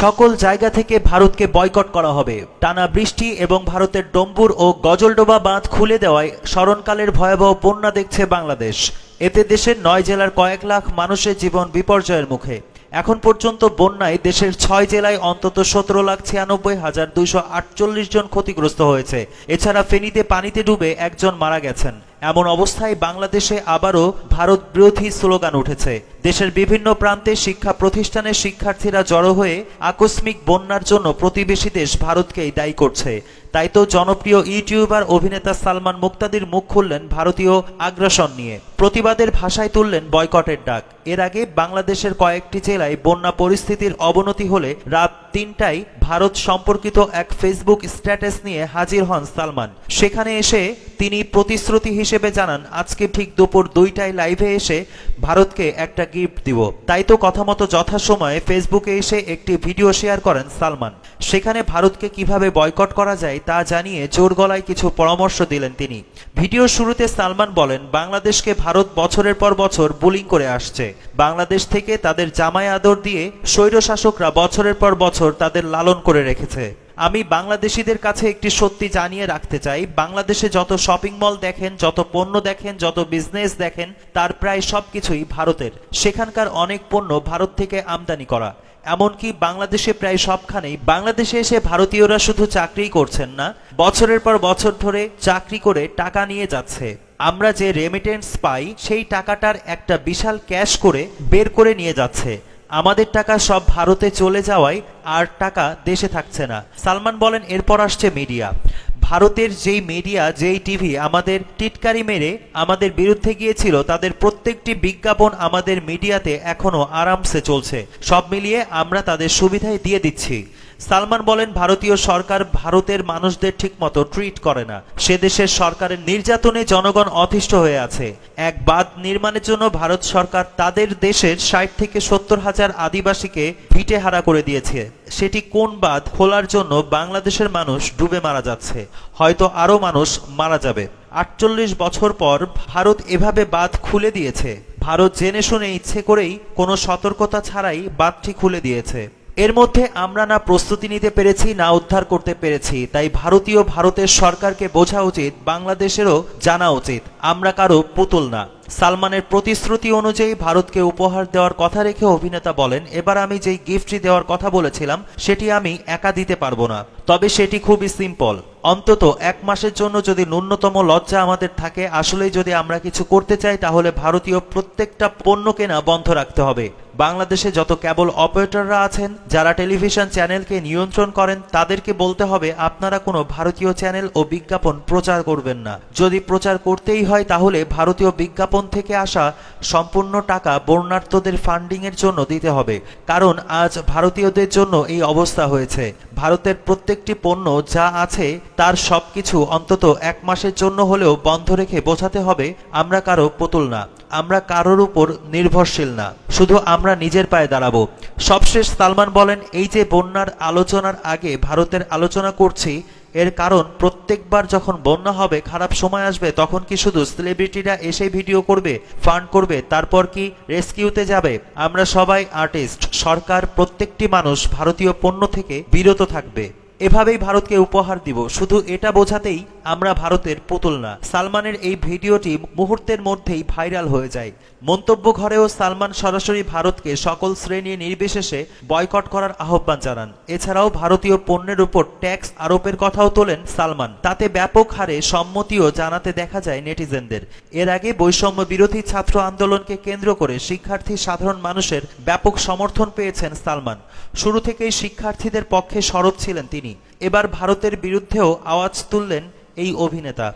সকল জায়গা থেকে ভারতকে বয়কট করা হবে। টানা বৃষ্টি এবং ভারতের ডম্বুর ও গজলডোবা বাঁধ খুলে দেওয়ায় স্মরণকালের ভয়াবহ বন্যা দেখছে বাংলাদেশ। এতে দেশের নয় জেলার কয়েক লাখ মানুষের জীবন বিপর্যয়ের মুখে। এখন পর্যন্ত বন্যায় দেশের ছয় জেলায় অন্তত সতেরো লাখ ছিয়ানব্বই হাজার দুইশো আটচল্লিশ জন ক্ষতিগ্রস্ত হয়েছে। এছাড়া ফেনীতে পানিতে ডুবে একজন মারা গেছেন। এমন অবস্থায় বাংলাদেশে আবারও ভারত বিরোধী স্লোগান উঠেছে। দেশের বিভিন্ন প্রান্তে শিক্ষা প্রতিষ্ঠানের শিক্ষার্থীরা জড়ো হয়ে আকস্মিক বন্যার জন্য প্রতিবেশী দেশ ভারতকেই দায়ী করছে। তাই তো জনপ্রিয় ইউটিউবার অভিনেতা সালমান মুক্তাদির মুখ খুললেন ভারতীয় আগ্রাসন নিয়ে। প্রতিবাদের ভাষায় তুললেন বয়কটের ডাক। এর আগে বাংলাদেশের কয়েকটি জেলায় বন্যা পরিস্থিতির অবনতি হলে রাত তিনটায় ভারত সম্পর্কিত এক ফেসবুক স্ট্যাটাস নিয়ে হাজির হন সালমান। সেখানে এসে তিনি প্রতিশ্রুতি হিসেবে জানান, আজকে ঠিক দুপুর দুইটায় লাইভে এসে ভারতকে একটা গিফট দিব। তাই তো কথা মতো যথাসময়ে ফেসবুকে এসে একটি ভিডিও শেয়ার করেন সালমান। সেখানে ভারতকে কীভাবে বয়কট করা যায় তা জানিয়ে জোর গলায় কিছু পরামর্শ দিলেন তিনি। ভিডিও শুরুতে সালমান বলেন, বাংলাদেশকে ভারত বছরের পর বছর বুলিং করে আসছে। বাংলাদেশ থেকে তাদের জামাই আদর দিয়ে স্বৈরশাসকরা বছরের পর বছর তাদের লালন করে রেখেছে। আমি বাংলাদেশিদের কাছে একটি সত্যি জানিয়ে রাখতে চাই, বাংলাদেশে যত শপিং মল দেখেন, যত পণ্য দেখেন, যত বিজনেস দেখেন, তার প্রায় সবকিছুই ভারতের। সেখানকার অনেক পণ্য ভারত থেকে আমদানি করা। এমনকি বাংলাদেশে প্রায় সবখানেই। বাংলাদেশে এসে ভারতীয়রা শুধু চাকরিই করছেন না, বছরের পর বছর ধরে চাকরি করে টাকা নিয়ে যাচ্ছে। আমরা যে রেমিটেন্স পাই, সেই টাকাটার একটা বিশাল ক্যাশ করে বের করে নিয়ে যাচ্ছে। আমাদের টাকা সব ভারতে চলে যাওয়ায় আর টাকা দেশে থাকছে না। সালমান বলেন, এরপর আসছে মিডিয়া। ভারতের যেই মিডিয়া, যেই টিভি আমাদের টিটকারি মেরে আমাদের বিরুদ্ধে গিয়েছিল, তাদের প্রত্যেকটি বিজ্ঞাপন আমাদের মিডিয়াতে এখনও আরামসে চলছে। সব মিলিয়ে আমরা তাদের সুবিধাই দিয়ে দিচ্ছি। সালমান বলেন, ভারতীয় সরকার ভারতের মানুষদের ঠিকমতো ট্রিট করে না। সে দেশের সরকারের নির্যাতনে জনগণ অতিষ্ঠ হয়ে আছে। এক বাঁধ নির্মাণের জন্য ভারত সরকার তাদের দেশের ষাট থেকে সত্তর হাজার আদিবাসীকে ভিটে হারা করে দিয়েছে। সেটি কোন বাঁধ খোলার জন্য বাংলাদেশের মানুষ ডুবে মারা যাচ্ছে? হয়তো আরও মানুষ মারা যাবে। আটচল্লিশ বছর পর ভারত এভাবে বাঁধ খুলে দিয়েছে। ভারত জেনে শুনে ইচ্ছে করেই কোনো সতর্কতা ছাড়াই বাঁধটি খুলে দিয়েছে। এর মধ্যে আমরা না প্রস্তুতি নিতে পেরেছি, না উদ্ধার করতে পেরেছি। তাই ভারতীয় ভারতের সরকারকে বোঝা উচিত, বাংলাদেশেরও জানা উচিত, আমরা কারও পুতুল না। সালমানের প্রতিশ্রুতি অনুযায়ী ভারতকে উপহার দেওয়ার কথা রেখে অভিনেতা বলেন, এবার আমি যেই গিফটটি দেওয়ার কথা বলেছিলাম, সেটি আমি একা দিতে পারব না। তবে সেটি খুবই সিম্পল অন্তত এক মাসের জন্য যদি ন্যূনতম লজ্জা আমাদের থাকে, আসলেই যদি আমরা কিছু করতে চাই, তাহলে ভারতীয় প্রত্যেকটা পণ্য কেনা বন্ধ রাখতে হবে। বাংলাদেশে যত কেবল অপারেটররা আছেন, যারা টেলিভিশন চ্যানেলকে নিয়ন্ত্রণ করেন, তাদেরকে বলতে হবে, আপনারা কোনো ভারতীয় চ্যানেল ও বিজ্ঞাপন প্রচার করবেন না। যদি প্রচার করতেই হয়, তাহলে ভারতীয় বিজ্ঞাপন থেকে আসা সম্পূর্ণ টাকা বর্ণার্থদের ফান্ডিং এর জন্য দিতে হবে। কারণ আজ ভারতীয়দের জন্য এই অবস্থা হয়েছে। ভারতের প্রত্যেকটি পণ্য যা আছে, তার সবকিছু অন্তত এক মাসের জন্য হলেও বন্ধ রেখে বোঝাতে হবে, আমরা কারও পুতুল না। আমরা কারোর উপর নির্ভরশীল না, শুধু আমরা নিজের পায়ে দাঁড়াবো। সবশেষ সালমান বলেন, এই যে বন্যার আলোচনার আগে ভারতের আলোচনা করছি, এর কারণ প্রত্যেকবার যখন বন্যা হবে, খারাপ সময় আসবে, তখন কি শুধু সেলিব্রিটিরা এসে ভিডিও করবে ফান্ড করবে, তারপর কি রেস্কিউতে যাবে? আমরা সবাই আর্টিস্ট সরকার, প্রত্যেকটি মানুষ ভারতীয় পণ্য থেকে বিরত থাকবে। এভাবেই ভারতকে উপহার দিব। শুধু এটা বোঝাতেই আমরা ভারতের পুতুল না। সালমানের এই ভিডিওটি মুহূর্তের মধ্যেই ভাইরাল হয়ে যায়। মন্তব্য ঘরেও সালমান সরাসরি ভারতকে সকল শ্রেণি নির্বিশেষে বয়কট করার আহ্বান জানান। এছাড়াও ভারতীয় পণ্যের উপর ট্যাক্স আরোপের কথাও তোলেন সালমান। তাতে ব্যাপক হারে সম্মতিও জানাতে দেখা যায় নেটিজেনদের। এর আগে বৈষম্য বিরোধী ছাত্র আন্দোলনকে কেন্দ্র করে শিক্ষার্থী সাধারণ মানুষের ব্যাপক সমর্থন পেয়েছেন সালমান। শুরু থেকেই শিক্ষার্থীদের পক্ষে সরব ছিলেন তিনি। এবার ভারতের বিরুদ্ধেও আওয়াজ তুললেন এই অভিনেতা।